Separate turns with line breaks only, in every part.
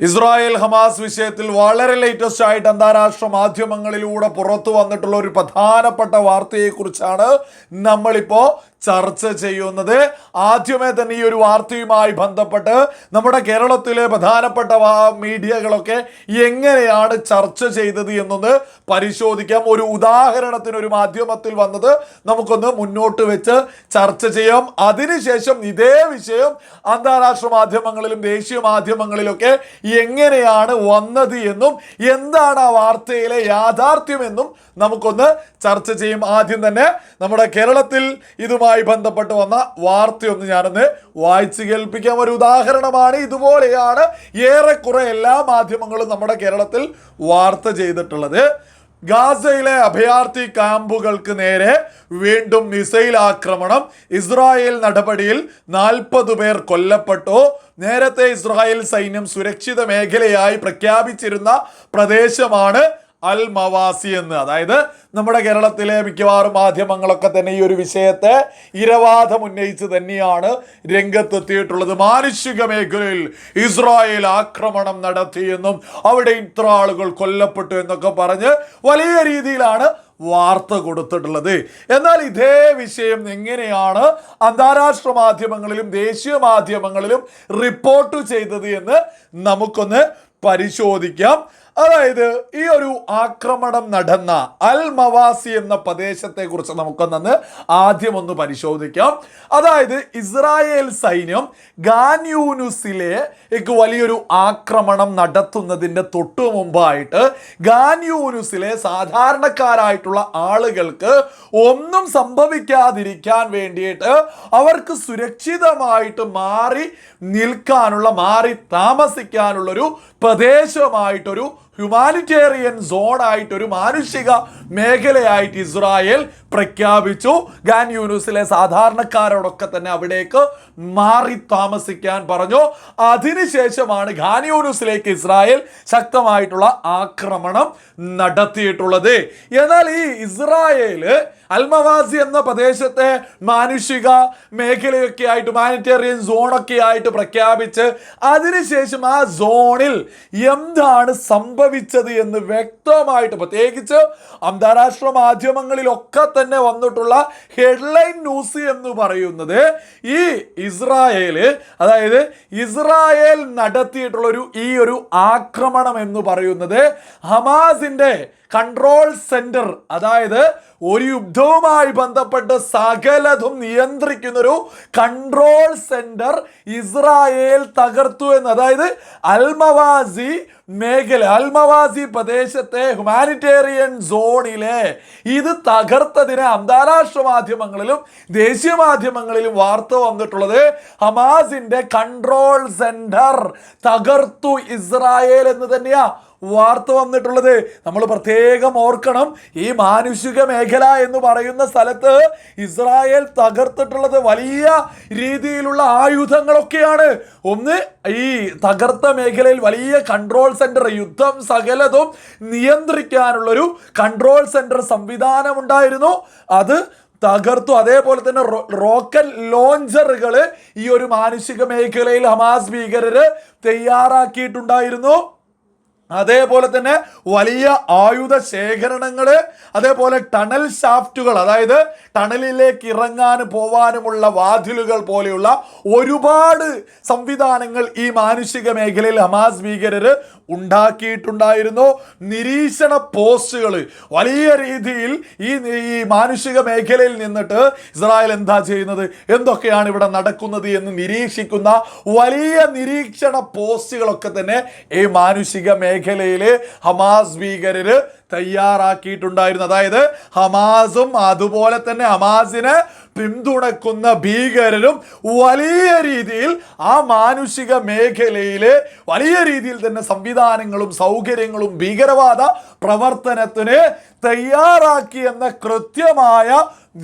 Israel Hamas വിഷയത്തിൽ വളരെ latest ആയിട്ട് അന്താരാഷ്ട്ര മാധ്യമങ്ങളിലൂടെ പുറത്തു വന്നിട്ടുള്ള ഒരു പ്രധാനപ്പെട്ട വാർത്തയെക്കുറിച്ചാണ് നമ്മളിപ്പോൾ ചർച്ച ചെയ്യുന്നത്. ആദ്യമേ തന്നെ ഈ ഒരു വാർത്തയുമായി ബന്ധപ്പെട്ട് നമ്മുടെ കേരളത്തിലെ പ്രധാനപ്പെട്ട മീഡിയകളൊക്കെ എങ്ങനെയാണ് ചർച്ച ചെയ്തത് എന്നൊന്ന് പരിശോധിക്കാം. ഒരു ഉദാഹരണത്തിന് ഒരു മാധ്യമത്തിൽ വന്നത് നമുക്കൊന്ന് മുന്നോട്ട് വെച്ച് ചർച്ച ചെയ്യാം. അതിനുശേഷം ഇതേ വിഷയം അന്താരാഷ്ട്ര മാധ്യമങ്ങളിലും ദേശീയ മാധ്യമങ്ങളിലൊക്കെ എങ്ങനെയാണ് വന്നത് എന്നും എന്താണ് ആ വാർത്തയിലെ യാഥാർത്ഥ്യമെന്നും നമുക്കൊന്ന് ചർച്ച ചെയ്യും. ആദ്യം തന്നെ നമ്മുടെ കേരളത്തിൽ ഇതുമായി ബന്ധപ്പെട്ട് വന്ന വാർത്തയൊന്ന് ഞാനൊന്ന് വായിച്ചു കേൾപ്പിക്കാം. ഒരു ഉദാഹരണമാണ് ഇതുപോലെയാണ്. ഏറെക്കുറെ എല്ലാ മാധ്യമങ്ങളും നമ്മുടെ കേരളത്തിൽ വാർത്ത ചെയ്തിട്ടുള്ളത്. ഗാസയിലെ അഭയാർത്ഥി ക്യാമ്പുകൾക്ക് നേരെ വീണ്ടും മിസൈൽ ആക്രമണം. ഇസ്രായേൽ നടപടിയിൽ നാൽപ്പത് പേർ കൊല്ലപ്പെട്ടു. നേരത്തെ ഇസ്രായേൽ സൈന്യം സുരക്ഷിത മേഖലയായി പ്രഖ്യാപിച്ചിരുന്ന പ്രദേശമാണ് അൽ മവാസി എന്ന്. അതായത് നമ്മുടെ കേരളത്തിലെ മിക്കവാറും മാധ്യമങ്ങളൊക്കെ തന്നെ ഈ ഒരു വിഷയത്തെ ഇരവാദം ഉന്നയിച്ച് തന്നെയാണ് രംഗത്തെത്തിയിട്ടുള്ളത്. മാനുഷിക മേഖലയിൽ ഇസ്രായേൽ ആക്രമണം നടത്തിയെന്നും അവിടെ ഇത്ര ആളുകൾ കൊല്ലപ്പെട്ടു എന്നൊക്കെ പറഞ്ഞ് വലിയ രീതിയിലാണ് വാർത്ത കൊടുത്തിട്ടുള്ളത്. എന്നാൽ ഇതേ വിഷയം എങ്ങനെയാണ് അന്താരാഷ്ട്ര മാധ്യമങ്ങളിലും ദേശീയ മാധ്യമങ്ങളിലും റിപ്പോർട്ട് ചെയ്തത് എന്ന് നമുക്കൊന്ന് പരിശോധിക്കാം. അതായത് ഈ ഒരു ആക്രമണം നടന്ന അൽ മവാസി എന്ന പ്രദേശത്തെ കുറിച്ച് നമുക്കൊന്നു ആദ്യം ഒന്ന് പരിശോധിക്കാം. അതായത് ഇസ്രായേൽ സൈന്യം ഗാൻയൂനുസിലെ വലിയൊരു ആക്രമണം നടത്തുന്നതിന്റെ തൊട്ടു മുമ്പായിട്ട് ഗാൻയൂനുസിലെ സാധാരണക്കാരായിട്ടുള്ള ആളുകൾക്ക് ഒന്നും സംഭവിക്കാതിരിക്കാൻ വേണ്ടിയിട്ട് അവർക്ക് സുരക്ഷിതമായിട്ട് മാറി നിൽക്കാനുള്ള മാറി താമസിക്കാനുള്ളൊരു പ്രദേശമായിട്ടൊരു ഹ്യൂമാനിറ്റേറിയൻ സോണായിട്ട് ഒരു മാനുഷിക മേഖലയായിട്ട് ഇസ്രായേൽ പ്രഖ്യാപിച്ചു. ഗാൻ യൂണിസിലെ സാധാരണക്കാരോടൊക്കെ തന്നെ അവിടേക്ക് മാറി താമസിക്കാൻ പറഞ്ഞു. അതിനുശേഷമാണ് ഖാൻ യൂണിസിലേക്ക് ഇസ്രായേൽ ശക്തമായിട്ടുള്ള ആക്രമണം നടത്തിയിട്ടുള്ളത്. എന്നാൽ ഈ ഇസ്രായേൽ അൽമവാസി എന്ന പ്രദേശത്തെ മാനുഷിക മേഖലയൊക്കെ ആയിട്ട് ഹ്യൂമാനിറ്റേറിയൻ സോണൊക്കെ ആയിട്ട് പ്രഖ്യാപിച്ച് അതിനുശേഷം ആ സോണിൽ എന്താണ് സംഭവിച്ചത് എന്ന് വ്യക്തമായിട്ട് പ്രത്യേകിച്ച് അന്താരാഷ്ട്ര മാധ്യമങ്ങളിലൊക്കെ തന്നെ വന്നിട്ടുള്ള ഹെഡ്ലൈൻ ന്യൂസ് എന്ന് പറയുന്നത് ഈ ഇസ്രായേൽ അതായത് ഇസ്രായേൽ നടത്തിയിട്ടുള്ള ഒരു ഈ ഒരു ആക്രമണം എന്ന് പറയുന്നത് ഹമാസിന്റെ കൺട്രോൾ സെന്റർ അതായത് ഒരു യുദ്ധവുമായി ബന്ധപ്പെട്ട് സകലതും നിയന്ത്രിക്കുന്ന ഒരു കൺട്രോൾ സെന്റർ ഇസ്രായേൽ തകർത്തു എന്ന് അതായത് അൽമവാസി മേഖല അൽമവാസി പ്രദേശത്തെ ഹ്യൂമാനിറ്റേറിയൻ സോണിലെ ഇത് തകർത്തതിന് അന്താരാഷ്ട്ര മാധ്യമങ്ങളിലും ദേശീയ മാധ്യമങ്ങളിലും വാർത്ത വന്നിട്ടുള്ളത് ഹമാസിന്റെ കൺട്രോൾ സെന്റർ തകർത്തു ഇസ്രായേൽ എന്ന് തന്നെയാ. വാർത്ത വന്നിട്ടുള്ളത്. നമ്മൾ പ്രത്യേകം ഓർക്കണം ഈ മാനുഷിക മേഖല എന്ന് പറയുന്ന സ്ഥലത്ത് ഇസ്രായേൽ തകർത്തിട്ടുള്ളത് വലിയ രീതിയിലുള്ള ആയുധങ്ങളൊക്കെയാണ്. ഒന്ന് ഈ തകർത്ത മേഖലയിൽ വലിയ കൺട്രോൾ സെന്റർ യുദ്ധം സകലതും നിയന്ത്രിക്കാനുള്ളൊരു കൺട്രോൾ സെന്റർ സംവിധാനം ഉണ്ടായിരുന്നു അത് തകർത്തു. അതേപോലെ തന്നെ റോക്കറ്റ് ലോഞ്ചറുകൾ ഈ ഒരു മാനുഷിക മേഖലയിൽ ഹമാസ് ഭീകരർ തയ്യാറാക്കിയിട്ടുണ്ടായിരുന്നു. അതേപോലെ തന്നെ വലിയ ആയുധ ശേഖരണങ്ങൾ അതേപോലെ ടണൽ ഷാഫ്റ്റുകൾ അതായത് ടണലിലേക്ക് ഇറങ്ങാൻ പോവാനുമുള്ള വാതിലുകൾ പോലെയുള്ള ഒരുപാട് സംവിധാനങ്ങൾ ഈ മാനുഷിക മേഖലയിൽ ഹമാസ് ഭീകരർ ഉണ്ടാക്കിയിട്ടുണ്ടായിരുന്നു നിരീക്ഷണ പോസ്റ്റുകൾ. വലിയ രീതിയിൽ ഈ ഈ മാനുഷിക മേഖലയിൽ നിന്നിട്ട് ഇസ്രായേൽ എന്താ ചെയ്യുന്നത്? എന്തൊക്കെയാണ് ഇവിടെ നടക്കുന്നത് എന്ന് നിരീക്ഷിക്കുന്ന വലിയ നിരീക്ഷണ പോസ്റ്റുകളൊക്കെ തന്നെ ഈ മാനുഷിക മേഖലയിൽ ഹമാസ് ഭീകരര് തയ്യാറാക്കിയിട്ടുണ്ടായിരുന്നു. അതായത് ഹമാസും അതുപോലെ തന്നെ ഹമാസിനെ പിന്തുണക്കുന്ന ഭീകരരും വലിയ രീതിയിൽ ആ മാനുഷിക മേഖലയിൽ വലിയ രീതിയിൽ തന്നെ സംവിധാനങ്ങളും സൗകര്യങ്ങളും ഭീകരവാദ പ്രവർത്തനത്തിന് തയ്യാറാക്കി എന്ന കൃത്യമായ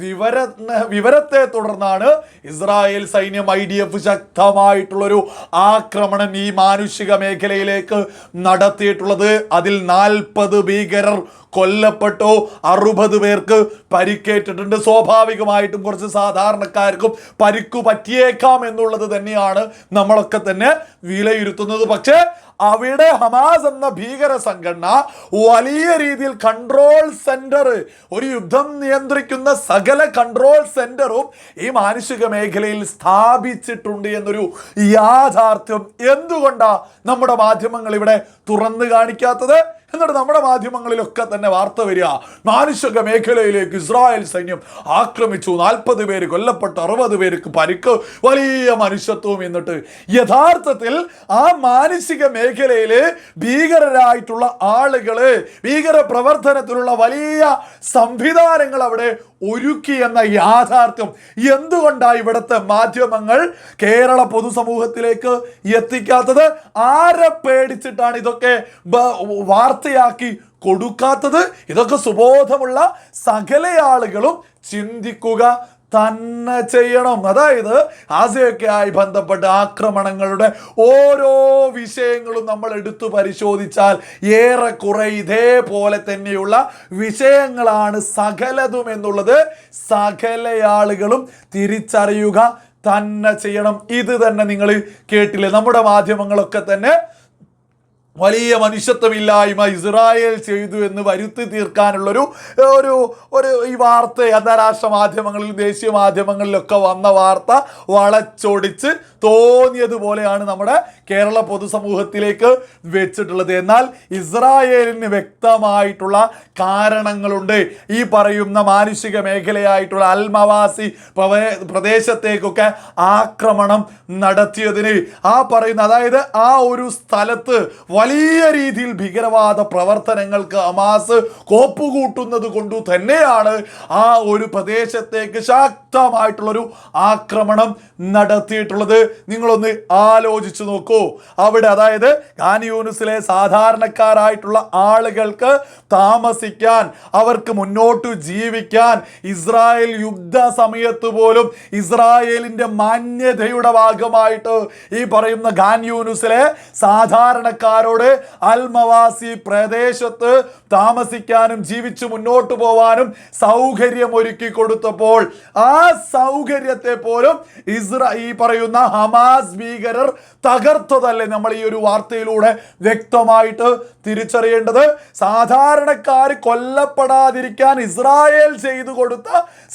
വിവര വിവരത്തെ തുടർന്നാണ് ഇസ്രായേൽ സൈന്യം ഐ ഡി എഫ് ശക്തമായിട്ടുള്ളൊരു ആക്രമണം ഈ മാനുഷിക മേഖലയിലേക്ക് നടത്തിയിട്ടുള്ളത്. അതിൽ നാൽപ്പത് ഭീകരർ കൊല്ലപ്പെട്ടു. അറുപത് പേർക്ക് പരിക്കേറ്റിട്ടുണ്ട്. സ്വാഭാവികമായിട്ടും കുറച്ച് സാധാരണക്കാർക്കും പരിക്കു പറ്റിയേക്കാം എന്നുള്ളത് തന്നെയാണ് നമ്മളൊക്കെ തന്നെ വിലയിരുത്തുന്നത്. പക്ഷേ അവിടെ ഹമാസ് എന്ന ഭീകര സംഘടന വലിയ രീതിയിൽ കൺട്രോൾ സെന്റർ ഒരു യുദ്ധം നിയന്ത്രിക്കുന്ന സകല കൺട്രോൾ സെന്ററും ഈ മാനുഷിക മേഖലയിൽ സ്ഥാപിച്ചിട്ടുണ്ട് എന്നൊരു യാഥാർത്ഥ്യം എന്തുകൊണ്ടാണ് നമ്മുടെ മാധ്യമങ്ങൾ ഇവിടെ തുറന്നു കാണിക്കാത്തത്? എന്നിട്ട് നമ്മുടെ മാധ്യമങ്ങളിലൊക്കെ തന്നെ വാർത്ത വരിക. മാനുഷിക മേഖലയിലേക്ക് ഇസ്രായേൽ സൈന്യം ആക്രമിച്ചു. നാൽപ്പത് പേര് കൊല്ലപ്പെട്ടു. അറുപത് പേർക്ക് പരിക്ക്. വലിയ മനുഷ്യത്വം എന്നിട്ട് യഥാർത്ഥത്തിൽ ആ മാനസിക മേഖലയിൽ ഭീകരരായിട്ടുള്ള ആളുകൾ ഭീകര പ്രവർത്തനത്തിലുള്ള വലിയ സംവിധാനങ്ങൾ അവിടെ ഒരുക്കി എന്ന യാഥാർത്ഥ്യം എന്തുകൊണ്ടാണ് ഇവിടുത്തെ മാധ്യമങ്ങൾ കേരള പൊതുസമൂഹത്തിലേക്ക് എത്തിക്കാത്തത്? ആരെ പേടിച്ചിട്ടാണ് ഇതൊക്കെ വാർത്തയാക്കി കൊടുക്കാത്തത്? ഇതൊക്കെ സുബോധമുള്ള സകല ആളുകളും ചിന്തിക്കുക തന്നെ ചെയ്യണം. അതായത് ആസിയൊക്കെയായി ബന്ധപ്പെട്ട ആക്രമണങ്ങളുടെ ഓരോ വിഷയങ്ങളും നമ്മൾ എടുത്തു പരിശോധിച്ചാൽ ഏറെക്കുറെ ഇതേപോലെ തന്നെയുള്ള വിഷയങ്ങളാണ് സകലതും എന്നുള്ളത് സകല ആളുകളും തിരിച്ചറിയുക തന്നെ ചെയ്യണം. ഇത് തന്നെ നിങ്ങൾ കേട്ടില്ലേ? നമ്മുടെ മാധ്യമങ്ങളൊക്കെ തന്നെ വലിയ മനുഷ്യത്വമില്ലായ്മ ഇസ്രായേൽ ചെയ്തു എന്ന് വരുത്തി തീർക്കാനുള്ളൊരു ഒരു ഒരു ഈ വാർത്ത അന്താരാഷ്ട്ര മാധ്യമങ്ങളിൽ ദേശീയ മാധ്യമങ്ങളിലൊക്കെ വന്ന വാർത്ത വളച്ചൊടിച്ച് തോന്നിയതുപോലെയാണ് നമ്മുടെ കേരള പൊതുസമൂഹത്തിലേക്ക് വെച്ചിട്ടുള്ളത്. എന്നാൽ ഇസ്രായേലിന് വ്യക്തമായിട്ടുള്ള കാരണങ്ങളുണ്ട്. ഈ പറയുന്ന മാനുഷിക മേഖലയായിട്ടുള്ള അൽമവാസി പ്രദേശത്തേക്കൊക്കെ ആക്രമണം നടത്തിയതിന് ആ പറയുന്ന അതായത് ആ ഒരു സ്ഥലത്ത് വലിയ രീതിയിൽ ഭീകരവാദ പ്രവർത്തനങ്ങൾക്ക് ഹമാസ് കോപ്പുകൂട്ടുന്നത് കൊണ്ടു തന്നെയാണ് ആ ഒരു പ്രദേശത്തേക്ക് ശക്തമായിട്ടുള്ളൊരു ആക്രമണം നടത്തിയിട്ടുള്ളത്. നിങ്ങളൊന്ന് ആലോചിച്ചു നോക്കൂ. അവിടെ അതായത് ഖാൻ യൂണിസിലെ സാധാരണക്കാരായിട്ടുള്ള ആളുകൾക്ക് താമസിക്കാൻ അവർക്ക് മുന്നോട്ട് ജീവിക്കാൻ ഇസ്രായേൽ യുദ്ധ സമയത്ത് പോലും ഇസ്രായേലിന്റെ മാന്യതയുടെ ഭാഗമായിട്ട് ഈ പറയുന്ന ഖാൻ യൂണിസിലെ സാധാരണക്കാരോട് അൽമവാസി പ്രദേശത്ത് താമസിക്കാനും ജീവിച്ചു മുന്നോട്ട് പോവാനും സൗകര്യം ഒരുക്കി കൊടുത്തപ്പോൾ ആ സൗകര്യത്തെ പോലും ഇസ്ര ഈ പറയുന്ന ഹമാസ് ഭീകരർ തകർത്തതല്ലേ നമ്മൾ ഈ ഒരു വാർത്തയിലൂടെ വ്യക്തമായിട്ട് തിരിച്ചറിയേണ്ടത്? സാധാരണക്കാർ കൊല്ലപ്പെടാതിരിക്കാൻ ഇസ്രായേൽ ചെയ്തു കൊടുത്ത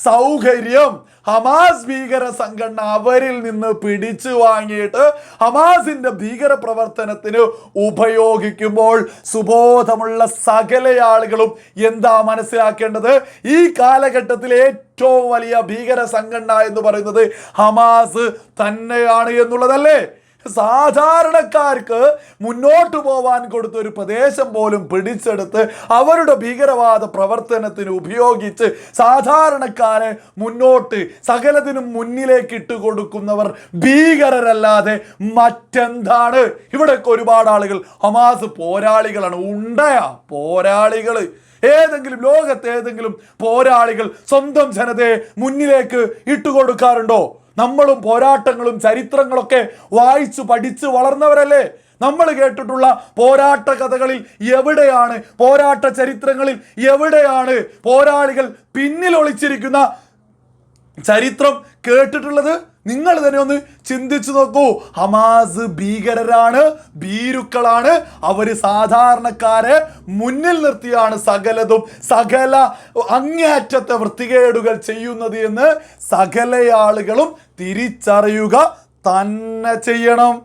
സൗകര്യം ഹമാസ് ഭീകര സംഘടന അവരിൽ നിന്ന് പിടിച്ചു വാങ്ങിയിട്ട് ഹമാസിന്റെ ഭീകര പ്രവർത്തനത്തിന് ഉപയോഗിക്കുമ്പോൾ സുബോധമുള്ള സകല ആളുകളും എന്താ മനസ്സിലാക്കേണ്ടത്? ഈ കാലഘട്ടത്തിൽ ഏറ്റവും വലിയ ഭീകര സംഘടന എന്ന് പറയുന്നത് ഹമാസ് തന്നെയാണ് എന്നുള്ളതല്ലേ? സാധാരണക്കാർക്ക് മുന്നോട്ട് പോവാൻ കൊടുത്ത ഒരു പ്രദേശം പോലും പിടിച്ചെടുത്ത് അവരുടെ ഭീകരവാദ പ്രവർത്തനത്തിന് ഉപയോഗിച്ച് സാധാരണക്കാരെ മുന്നോട്ട് സകലത്തിനും മുന്നിലേക്ക് ഇട്ട് കൊടുക്കുന്നവർ ഭീകരരല്ലാതെ മറ്റെന്താണ്? ഇവിടെയൊക്കെ ഒരുപാട് ആളുകൾ. ഹമാസ് പോരാളികളാണ്. ഉണ്ടയാ പോരാളികൾ ഏതെങ്കിലും ലോകത്ത് ഏതെങ്കിലും പോരാളികൾ സ്വന്തം ജനതയെ മുന്നിലേക്ക് ഇട്ടുകൊടുക്കാറുണ്ടോ നമ്മളും പോരാട്ടങ്ങളും ചരിത്രങ്ങളൊക്കെ വായിച്ചു പഠിച്ച് വളർന്നവരല്ലേ? നമ്മൾ കേട്ടിട്ടുള്ള പോരാട്ട കഥകളിൽ എവിടെയാണ് പോരാട്ട ചരിത്രങ്ങളിൽ എവിടെയാണ് പോരാളികൾ പിന്നിൽ ഒളിച്ചിരിക്കുന്ന ചരിത്രം കേട്ടിട്ടുള്ളത്? നിങ്ങൾ തന്നെ ഒന്ന് ചിന്തിച്ചു നോക്കൂ. ഹമാസ് ഭീകരരാണ് ഭീരുക്കളാണ്. അവർ സാധാരണക്കാരെ മുന്നിൽ നിർത്തിയാണ് സകലതും സകല അങ്ങേയറ്റത്തെ വൃത്തികേടുകൾ ചെയ്യുന്നത് എന്ന് സകല ആളുകളും തിരിച്ചറിയുക തന്നെ ചെയ്യണം.